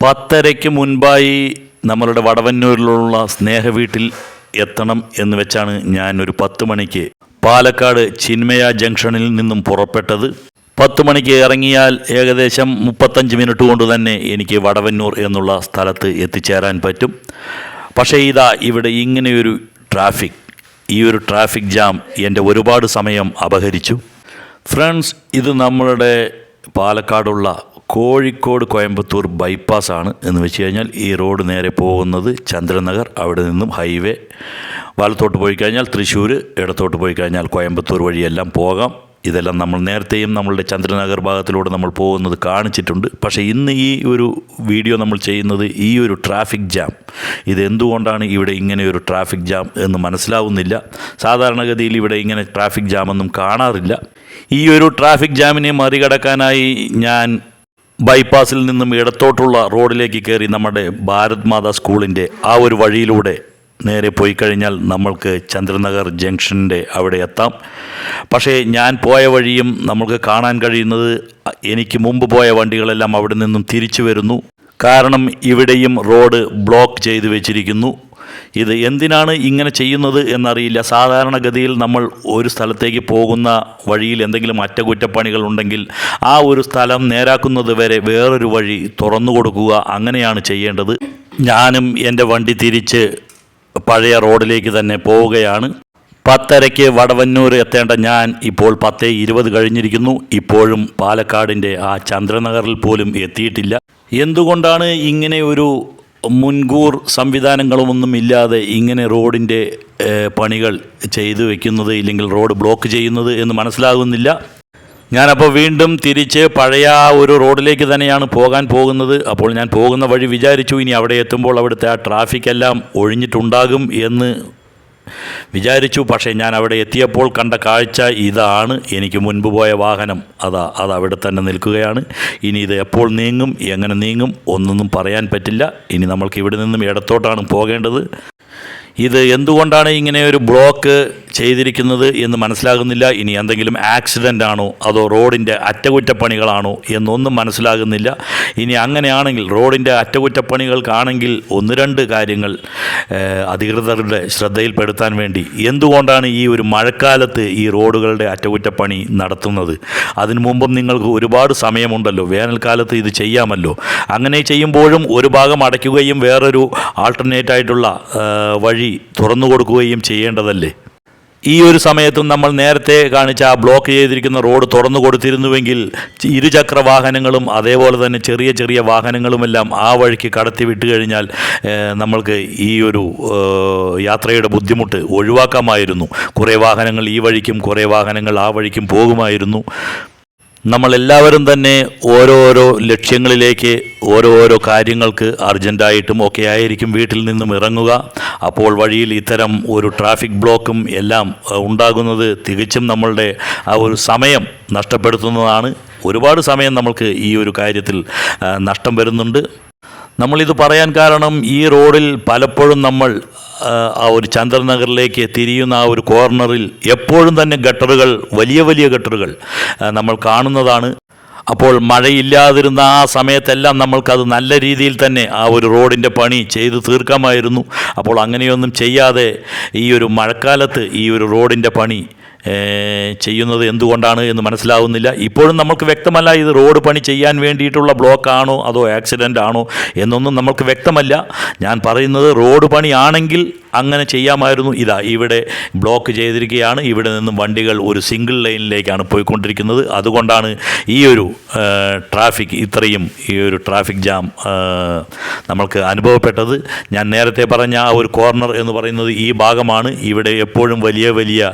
പത്തരയ്ക്ക് മുൻപായി നമ്മളുടെ വടവന്നൂരിലുള്ള സ്നേഹവീട്ടിൽ എത്തണം എന്ന് വെച്ചാണ് ഞാൻ ഒരു പത്ത് മണിക്ക് പാലക്കാട് ചിന്മയ ജംഗ്ഷനിൽ നിന്നും പുറപ്പെട്ടത്. പത്ത് മണിക്ക് ഇറങ്ങിയാൽ ഏകദേശം മുപ്പത്തഞ്ച് മിനിറ്റ് കൊണ്ട് തന്നെ എനിക്ക് വടവന്നൂർ എന്നുള്ള സ്ഥലത്ത് എത്തിച്ചേരാൻ പറ്റും. പക്ഷേ ഇതാ ഇവിടെ ഇങ്ങനെയൊരു ട്രാഫിക് ഈ ഒരു ട്രാഫിക് ജാം എന്റെ ഒരുപാട് സമയം അപഹരിച്ചു. ഫ്രണ്ട്സ് ഇത് നമ്മളുടെ പാലക്കാടുള്ള കോഴിക്കോട് കോയമ്പത്തൂർ ബൈപ്പാസ് ആണ് എന്ന് വെച്ച് കഴിഞ്ഞാൽ ഈ റോഡ് നേരെ പോകുന്നത് ചന്ദ്രനഗർ അവിടെ നിന്നും ഹൈവേ വലത്തോട്ട് പോയി കഴിഞ്ഞാൽ തൃശ്ശൂർ ഇടത്തോട്ട് പോയി കഴിഞ്ഞാൽ കോയമ്പത്തൂർ വഴിയെല്ലാം പോകാം. ഇതെല്ലാം നമ്മൾ നേരത്തെയും നമ്മളുടെ ചന്ദ്രനഗർ ഭാഗത്തിലൂടെ നമ്മൾ പോകുന്നത് കാണിച്ചിട്ടുണ്ട്. പക്ഷേ ഇന്ന് ഈ ഒരു വീഡിയോ നമ്മൾ ചെയ്യുന്നത് ഈ ഒരു ട്രാഫിക് ജാം. ഇതെന്തുകൊണ്ടാണ് ഇവിടെ ഇങ്ങനെ ഒരു ട്രാഫിക് ജാം എന്ന് മനസ്സിലാവുന്നില്ല. സാധാരണഗതിയിൽ ഇവിടെ ഇങ്ങനെ ട്രാഫിക് ജാമൊന്നും കാണാറില്ല. ഈ ഒരു ട്രാഫിക് ജാമിനെ മറികടക്കാനായി ഞാൻ ബൈപ്പാസിൽ നിന്നും ഇടത്തോട്ടുള്ള റോഡിലേക്ക് കയറി നമ്മുടെ ഭാരത് മാതാ സ്കൂളിന്റെ ആ ഒരു വഴിയിലൂടെ നേരെ പോയി കഴിഞ്ഞാൽ നമ്മൾക്ക് ചന്ദ്രനഗർ ജംഗ്ഷന്റെ അവിടെ എത്താം. പക്ഷേ ഞാൻ പോയ വഴിയും നമ്മൾക്ക് കാണാൻ കഴിയുന്നത് എനിക്ക് മുമ്പ് പോയ വണ്ടികളെല്ലാം അവിടെ നിന്നും തിരിച്ചു വരുന്നു. കാരണം ഇവിടെയും റോഡ് ബ്ലോക്ക് ചെയ്തു വെച്ചിരിക്കുന്നു. ഇത് എന്തിനാണ് ഇങ്ങനെ ചെയ്യുന്നത് എന്നറിയില്ല. സാധാരണഗതിയിൽ നമ്മൾ ഒരു സ്ഥലത്തേക്ക് പോകുന്ന വഴിയിൽ എന്തെങ്കിലും അറ്റകുറ്റപ്പണികൾ ഉണ്ടെങ്കിൽ ആ ഒരു സ്ഥലം നേരാക്കുന്നത് വരെ വേറൊരു വഴി തുറന്നു കൊടുക്കുക അങ്ങനെയാണ് ചെയ്യേണ്ടത്. ഞാനും എന്റെ വണ്ടി തിരിച്ച് പഴയ റോഡിലേക്ക് തന്നെ പോവുകയാണ്. പത്തരയ്ക്ക് വടവന്നൂർ എത്തേണ്ട ഞാൻ ഇപ്പോൾ പത്തേ ഇരുപത് കഴിഞ്ഞിരിക്കുന്നു. ഇപ്പോഴും പാലക്കാടിന്റെ ആ ചന്ദ്രനഗറിൽ പോലും എത്തിയിട്ടില്ല. എന്തുകൊണ്ടാണ് ഇങ്ങനെ ഒരു മുൻകൂർ സംവിധാനങ്ങളുമൊന്നും ഇല്ലാതെ ഇങ്ങനെ റോഡിന്റെ പണികൾ ചെയ്തു വെക്കുന്നത് ഇല്ലെങ്കിൽ റോഡ് ബ്ലോക്ക് ചെയ്യുന്നത് എന്ന് മനസ്സിലാകുന്നില്ല. ഞാനപ്പോൾ വീണ്ടും തിരിച്ച് പഴയ ഒരു റോഡിലേക്ക് തന്നെയാണ് പോകാൻ പോകുന്നത്. അപ്പോൾ ഞാൻ പോകുന്ന വഴി വിചാരിച്ചു ഇനി അവിടെ എത്തുമ്പോൾ അവിടുത്തെ ആ ട്രാഫിക് എല്ലാം ഒഴിഞ്ഞിട്ടുണ്ടാകും എന്ന് വിചാരിച്ചു പക്ഷേ ഞാൻ അവിടെ എത്തിയപ്പോൾ കണ്ട കാഴ്ച ഇതാണ്. എനിക്ക് മുൻപ് പോയ വാഹനം. അതാ അത് അവിടെ തന്നെ നിൽക്കുകയാണ്. ഇനി ഇത് എപ്പോൾ നീങ്ങും എങ്ങനെ നീങ്ങും ഒന്നൊന്നും പറയാൻ പറ്റില്ല. ഇനി നമ്മൾക്ക് ഇവിടെ നിന്നും ഇടത്തോട്ടാണ് പോകേണ്ടത്. ഇത് എന്തുകൊണ്ടാണ് ഇങ്ങനെ ഒരു ബ്ലോക്ക് ചെയ്തിരിക്കുന്നത് എന്ന് മനസ്സിലാകുന്നില്ല. ഇനി എന്തെങ്കിലും ആക്സിഡന്റ് ആണോ അതോ റോഡിന്റെ അറ്റകുറ്റപ്പണികളാണോ എന്നൊന്നും മനസ്സിലാകുന്നില്ല. ഇനി അങ്ങനെയാണെങ്കിൽ റോഡിന്റെ അറ്റകുറ്റപ്പണികൾക്കാണെങ്കിൽ ഒന്ന് രണ്ട് കാര്യങ്ങൾ അധികൃതരുടെ ശ്രദ്ധയിൽപ്പെടുത്താൻ വേണ്ടി. എന്തുകൊണ്ടാണ് ഈ ഒരു മഴക്കാലത്ത് ഈ റോഡുകളുടെ അറ്റകുറ്റപ്പണി നടത്തുന്നത്? അതിനു മുമ്പും നിങ്ങൾക്ക് ഒരുപാട് സമയമുണ്ടല്ലോ. വേനൽക്കാലത്ത് ഇത് ചെയ്യാമല്ലോ. അങ്ങനെ ചെയ്യുമ്പോഴും ഒരു ഭാഗം അടയ്ക്കുകയും വേറൊരു ആൾട്ടർനേറ്റ് ആയിട്ടുള്ള വഴി തുറന്നു കൊടുക്കുകയും ചെയ്യേണ്ടതല്ലേ? ഈ ഒരു സമയത്തും നമ്മൾ നേരത്തെ കാണിച്ച ആ ബ്ലോക്ക് ചെയ്തിരിക്കുന്ന റോഡ് തുറന്നു കൊടുത്തിരുന്നുവെങ്കിൽ ഇരുചക്ര വാഹനങ്ങളും അതേപോലെ തന്നെ ചെറിയ ചെറിയ വാഹനങ്ങളുമെല്ലാം ആ വഴിക്ക് കടത്തി വിട്ട് കഴിഞ്ഞാൽ നമ്മൾക്ക് ഈ ഒരു യാത്രയുടെ ബുദ്ധിമുട്ട് ഒഴിവാക്കാമായിരുന്നു. കുറേ വാഹനങ്ങൾ ഈ വഴിക്കും കുറേ വാഹനങ്ങൾ ആ വഴിക്കും പോകുമായിരുന്നു. നമ്മളെല്ലാവരും തന്നെ ഓരോരോ ലക്ഷ്യങ്ങളിലേക്ക് ഓരോരോ കാര്യങ്ങൾക്ക് അർജന്റായിട്ടും ഒക്കെ ആയിരിക്കും വീട്ടിൽ നിന്നും ഇറങ്ങുക. അപ്പോൾ വഴിയിൽ ഇത്തരം ഒരു ട്രാഫിക് ബ്ലോക്കും എല്ലാം ഉണ്ടാകുന്നത് തികച്ചും നമ്മളുടെ ആ ഒരു സമയം നഷ്ടപ്പെടുത്തുന്നതാണ്. ഒരുപാട് സമയം നമ്മൾക്ക് ഈ ഒരു കാര്യത്തിൽ നഷ്ടം വരുന്നുണ്ട്. നമ്മളിത് പറയാൻ കാരണം ഈ റോഡിൽ പലപ്പോഴും നമ്മൾ ആ, ഒരു ചന്ദ്രനഗറിലേക്ക് തിരിയുന്ന ആ ഒരു കോർണറിൽ എപ്പോഴും തന്നെ ഗട്ടറുകൾ വലിയ വലിയ ഗട്ടറുകൾ നമ്മൾ കാണുന്നതാണ്. അപ്പോൾ മഴയില്ലാതിരുന്ന ആ സമയത്തെല്ലാം നമ്മൾക്കത് നല്ല രീതിയിൽ തന്നെ ആ ഒരു റോഡിന്റെ പണി ചെയ്തു തീർക്കാമായിരുന്നു. അപ്പോൾ അങ്ങനെയൊന്നും ചെയ്യാതെ ഈ ഒരു മഴക്കാലത്ത് ഈ ഒരു റോഡിന്റെ പണി ചെയ്യുന്നത് എന്തുകൊണ്ടാണ് എന്ന് മനസ്സിലാവുന്നില്ല. ഇപ്പോഴും നമുക്ക് വ്യക്തമല്ല ഇത് റോഡ് പണി ചെയ്യാൻ വേണ്ടിയിട്ടുള്ള ബ്ലോക്കാണോ അതോ ആക്സിഡന്റ് ആണോ എന്നൊന്നും നമുക്ക് വ്യക്തമല്ല. ഞാൻ പറയുന്നത് റോഡ് പണി ആണെങ്കിൽ അങ്ങനെ ചെയ്യാമായിരുന്നു. ഇതാ ഇവിടെ ബ്ലോക്ക് ചെയ്തിരിക്കുകയാണ്. ഇവിടെ നിന്നും വണ്ടികൾ ഒരു സിംഗിൾ ലൈനിലേക്കാണ് പോയിക്കൊണ്ടിരിക്കുന്നത്. അതുകൊണ്ടാണ് ഈ ഒരു ട്രാഫിക് ഇത്രയും ഈ ഒരു ട്രാഫിക് ജാം നമ്മൾക്ക് അനുഭവപ്പെട്ടത്. ഞാൻ നേരത്തെ പറഞ്ഞ ആ ഒരു കോർണർ എന്ന് പറയുന്നത് ഈ ഭാഗമാണ്. ഇവിടെ എപ്പോഴും വലിയ വലിയ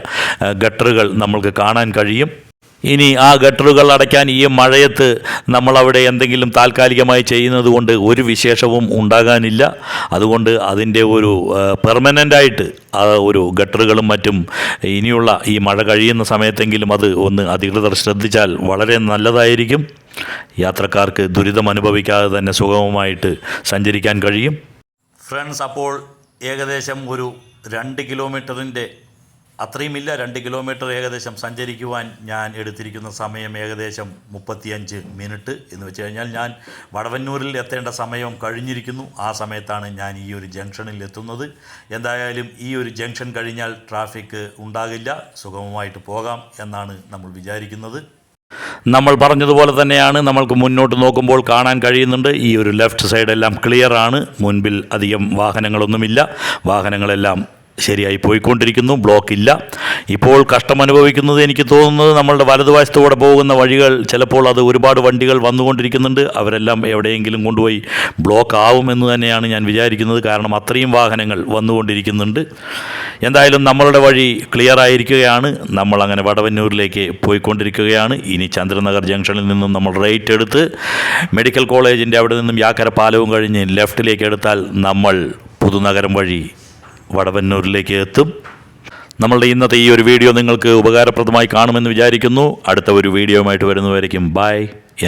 ഗട്ടറുകൾ നമ്മൾക്ക് കാണാൻ കഴിയും. ഇനി ആ ഗട്ടറുകൾ അടയ്ക്കാൻ ഈ മഴയത്ത് നമ്മളവിടെ എന്തെങ്കിലും താൽക്കാലികമായി ചെയ്യുന്നത് കൊണ്ട് ഒരു വിശേഷവും ഉണ്ടാകാനില്ല. അതുകൊണ്ട് അതിന്റെ ഒരു പെർമനന്റായിട്ട് ആ ഒരു ഗട്ടറുകളും മറ്റും ഇനിയുള്ള ഈ മഴ കഴിയുന്ന സമയത്തെങ്കിലും അത് ഒന്ന് അധികൃതർ ശ്രദ്ധിച്ചാൽ വളരെ നല്ലതായിരിക്കും. യാത്രക്കാർക്ക് ദുരിതം അനുഭവിക്കാതെ തന്നെ സുഗമമായിട്ട് സഞ്ചരിക്കാൻ കഴിയും. ഫ്രണ്ട്സ് അപ്പോൾ ഏകദേശം ഒരു രണ്ട് കിലോമീറ്ററിന്റെ അത്രയുമില്ല. രണ്ട് കിലോമീറ്റർ ഏകദേശം സഞ്ചരിക്കുവാൻ ഞാൻ എടുത്തിരിക്കുന്ന സമയം ഏകദേശം മുപ്പത്തിയഞ്ച് മിനിറ്റ് എന്ന് വെച്ച് കഴിഞ്ഞാൽ ഞാൻ വടവന്നൂരിൽ എത്തേണ്ട സമയം കഴിഞ്ഞിരിക്കുന്നു. ആ സമയത്താണ് ഞാൻ ഈ ഒരു ജംഗ്ഷനിൽ എത്തുന്നത്. എന്തായാലും ഈ ഒരു ജംഗ്ഷൻ കഴിഞ്ഞാൽ ട്രാഫിക് ഉണ്ടാകില്ല. സുഗമമായിട്ട് പോകാം എന്നാണ് നമ്മൾ വിചാരിക്കുന്നത്. നമ്മൾ പറഞ്ഞതുപോലെ തന്നെയാണ്. നമ്മൾക്ക് മുന്നോട്ട് നോക്കുമ്പോൾ കാണാൻ കഴിയുന്നുണ്ട്. ഈ ഒരു ലെഫ്റ്റ് സൈഡെല്ലാം ക്ലിയർ ആണ്. മുൻപിൽ അധികം വാഹനങ്ങളൊന്നുമില്ല. വാഹനങ്ങളെല്ലാം ശരിയായി പോയിക്കൊണ്ടിരിക്കുന്നു. ബ്ലോക്ക് ഇല്ല. ഇപ്പോൾ കഷ്ടം അനുഭവിക്കുന്നത് എനിക്ക് തോന്നുന്നത് നമ്മളുടെ വലതുവശത്തൂടെ പോകുന്ന വഴികൾ ചിലപ്പോൾ അത് ഒരുപാട് വണ്ടികൾ വന്നുകൊണ്ടിരിക്കുന്നുണ്ട്. അവരെല്ലാം എവിടെയെങ്കിലും കൊണ്ടുപോയി ബ്ലോക്ക് ആവുമെന്ന് തന്നെയാണ് ഞാൻ വിചാരിക്കുന്നത്. കാരണം അത്രയും വാഹനങ്ങൾ വന്നുകൊണ്ടിരിക്കുന്നുണ്ട്. എന്തായാലും നമ്മളുടെ വഴി ക്ലിയർ ആയിരിക്കുകയാണ്. നമ്മൾ അങ്ങനെ വടവന്നൂരിലേക്ക് പോയിക്കൊണ്ടിരിക്കുകയാണ്. ഇനി ചന്ദ്രനഗർ ജംഗ്ഷനിൽ നിന്നും നമ്മൾ റേറ്റ് എടുത്ത് മെഡിക്കൽ കോളേജിന്റെ അവിടെ നിന്നും യാക്കര പാലവും കഴിഞ്ഞ് ലെഫ്റ്റിലേക്ക് എടുത്താൽ നമ്മൾ പുതുനഗരം വഴി വടവന്നൂരിലേക്ക് എത്തും. നമ്മളുടെ ഇന്നത്തെ ഈ ഒരു വീഡിയോ നിങ്ങൾക്ക് ഉപകാരപ്രദമായി കാണുമെന്ന് വിചാരിക്കുന്നു. അടുത്ത ഒരു വീഡിയോയുമായിട്ട് വരുന്നവരേക്കും ബൈ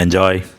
എൻജോയ്